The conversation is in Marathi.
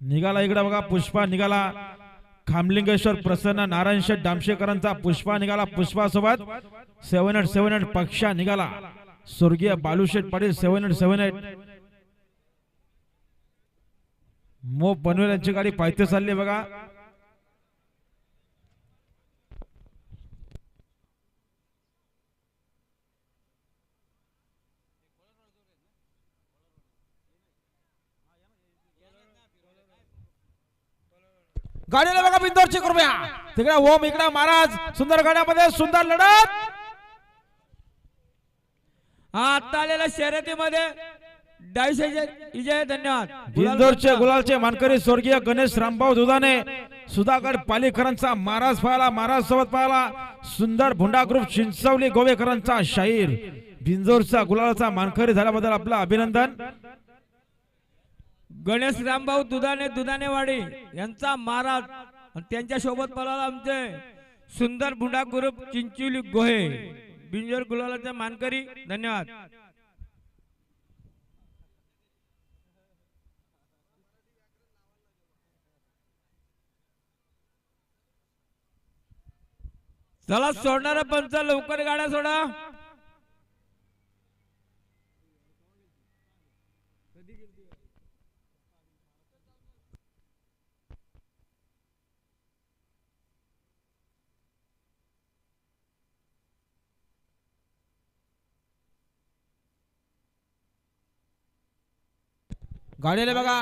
निघाला इकडे बघा पुष्पा निघाला. खामलिंगेश्वर प्रसन्न नारायण शेठ डामशेकरांचा पुष्पा निघाला पुष्पा सोबत सेव्हन एट सेव्हन एट पक्षा निघाला. स्वर्गीय Balusheth Patil seven eight seven eight. मो पनवेल यांची गाडी पायथे चालली बघा. गाडीला बघा बिंदोरची कृपया. तिकडे ओम इकडे महाराज सुंदर गाड्यामध्ये सुंदर लढत. हा आता आलेल्या शर्यतीमध्ये विजय धन्यवाद. बिंदोरचे गुलालचे मानकरी स्वर्गीय गणेश रामभाऊ दुधाने सुधाकर पालेकरांचा महाराज पाहिला महाराज सोबत पाहिला सुंदर भुंडा ग्रुप चिंचवली गोवेकरांचा शाहीर. बिंजोरचा गुलालाचा मानकरी झाल्याबद्दल आपलं अभिनंदन. गणेश रामभाऊ दुधाने दुधानेवाडी यांचा महाराज आणि त्यांच्यासोबत पळाला आमचे सुंदर बुंडा ग्रुप चिंचोली गोहे. बिंजोर गुलालाचे मानकरी धन्यवाद. चला सोडणारा पंच लवकर गाड्या सोडा. गाडीला बघा.